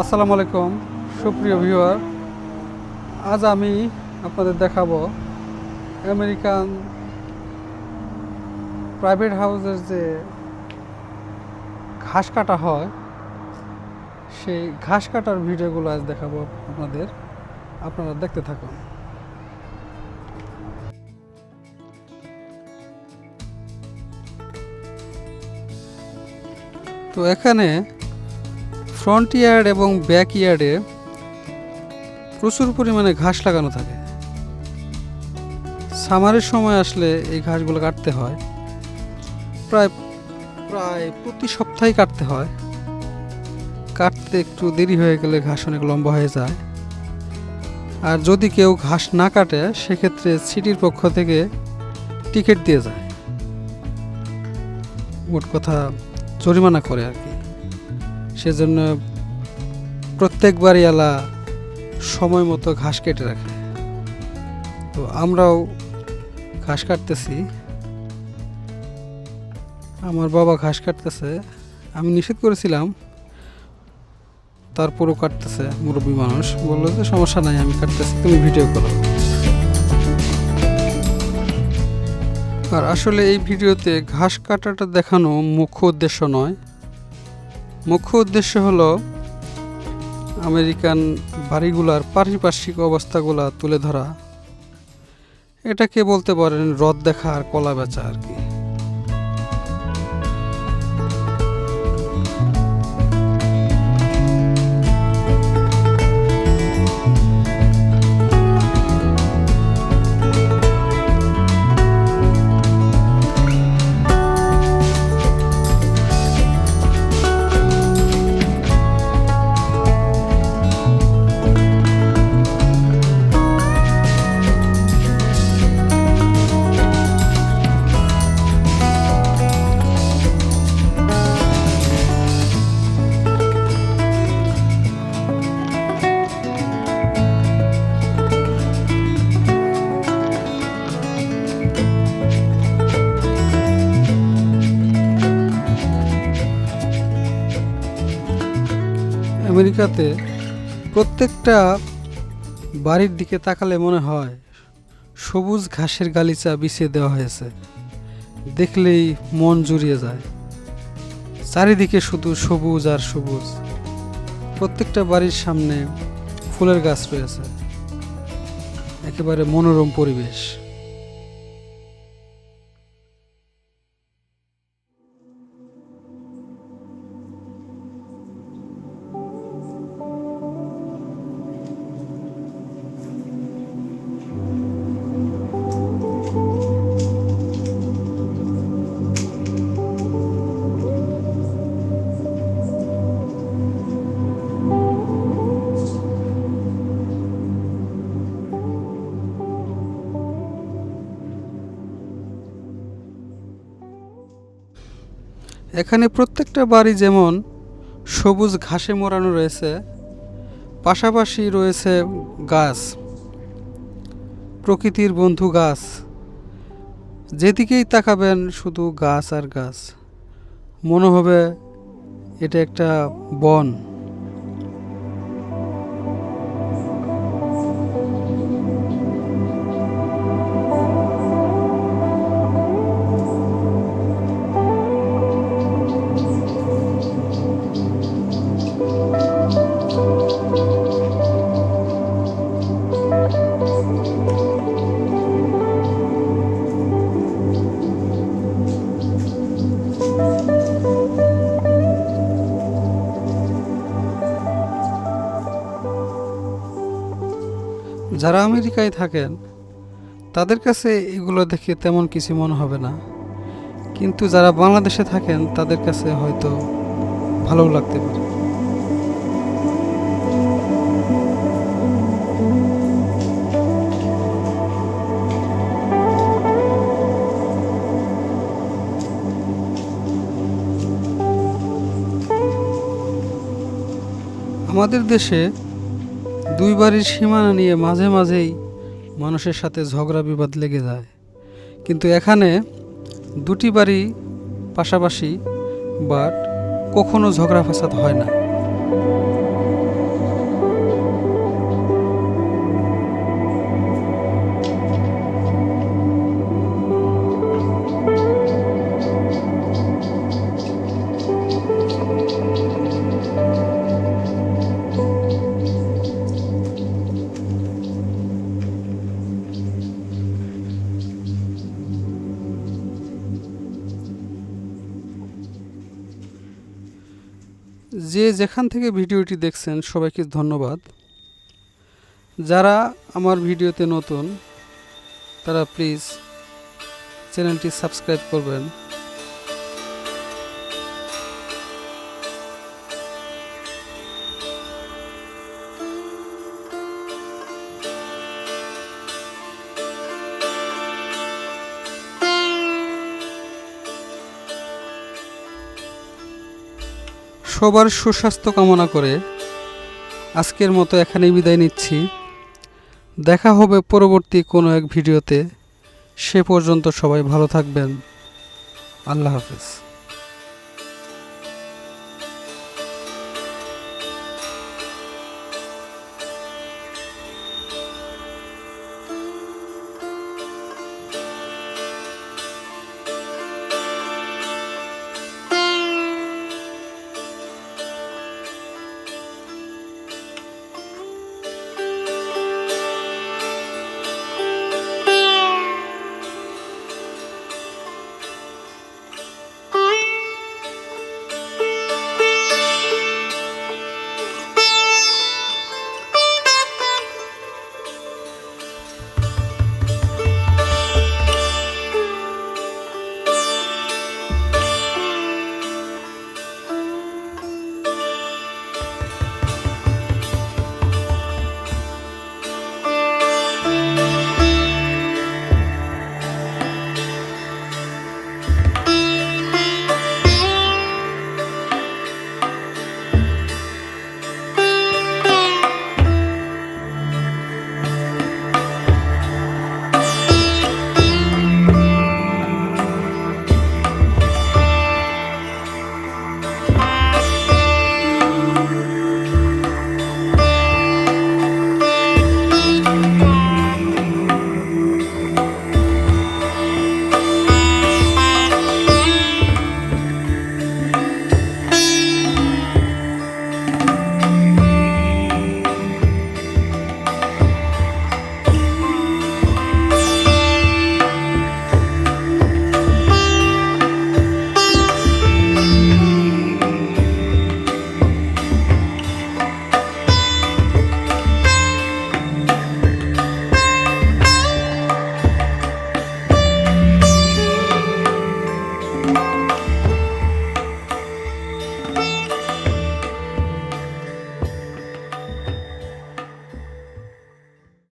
আসসালামু আলাইকুম, সুপ্রিয় ভিউয়ার। আজ আমি আপনাদের দেখাবো আমেরিকান প্রাইভেট হাউসের যে ঘাস কাটা হয়, সেই ঘাস কাটার ভিডিওগুলো আজ দেখাবো আপনাদের। আপনারা দেখতে থাকুন। তো এখানে ফ্রন্ট ইয়ার্ড এবং ব্যাক ইয়ার্ডে প্রচুর পরিমাণে ঘাস লাগানো থাকে। সামারের সময় আসলে এই ঘাসগুলো কাটতে হয়। প্রায় প্রায় প্রতি সপ্তাহে কাটতে হয়। কাটতে একটু দেরি হয়ে গেলে ঘাস অনেক লম্বা হয়ে যায়। আর যদি কেউ ঘাস না কাটে, সেক্ষেত্রে সিটির পক্ষ থেকে টিকিট দিয়ে যায়। মোট কথা জরিমানা করে আর কি। সেজন্য প্রত্যেক বাড়িওয়ালা সময় মতো ঘাস কেটে রাখে। তো আমরাও ঘাস কাটতেছি। আমার বাবা ঘাস কাটতেছে। আমি নিষেধ করেছিলাম। তারপরও কাটতেছে মুরব্বী মানুষ। বলল যে, সমস্যা নাই, আমি কাটতেছি, তুমি ভিডিও করো। আর আসলে এই ভিডিওতে ঘাস কাটাটা দেখানো মুখ্য উদ্দেশ্য নয়। মুখ্য উদ্দেশ্য হলো আমেরিকান বাড়িগুলার পারিপার্শ্বিক অবস্থাগুলা তুলে ধরা। এটাকে বলতে পারেন রদ দেখা আর কলা বেচা আর কি। আমেরিকাতে প্রত্যেকটা বাড়ির দিকে তাকালে মনে হয় সবুজ ঘাসের গালিচা বিছিয়ে দেওয়া হয়েছে। দেখলেই মন জুড়িয়ে যায়। চারিদিকে শুধু সবুজ আর সবুজ। প্রত্যেকটা বাড়ির সামনে ফুলের গাছ রয়েছে। একেবারে মনোরম পরিবেশ। এখানে প্রত্যেকটা বাড়ি যেমন সবুজ ঘাসে মোড়ানো রয়েছে, পাশাপাশি রয়েছে গাছ, প্রকৃতির বন্ধু গাছ। যেদিকেই তাকাবেন শুধু গাছ আর গাছ। মনে হবে এটা একটা বন। যারা আমেরিকায় থাকেন, তাদের কাছে এগুলো দেখে তেমন কিছু মনে হবে না। কিন্তু যারা বাংলাদেশে থাকেন, তাদের কাছে হয়তো ভালো লাগতে পারে। আমাদের দেশে দুই বাড়ির সীমানা নিয়ে মাঝে মাঝেই মানুষের সাথে ঝগড়া বিবাদ লেগে যায়। কিন্তু এখানে দুটি বাড়ি পাশাপাশি বাট কখনো ঝগড়া ফাসাদ হয় না। যে যেখান থেকে ভিডিওটি দেখছেন, সবাইকে ধন্যবাদ। যারা আমার ভিডিওতে নতুন, তারা প্লিজ চ্যানেলটি সাবস্ক্রাইব করবেন। সবার সুস্বাস্থ্য কামনা করে আজকের মতো এখানেই বিদায় নিচ্ছি। দেখা হবে পরবর্তী কোনো এক ভিডিওতে। সে পর্যন্ত সবাই ভালো থাকবেন। আল্লাহ হাফেজ।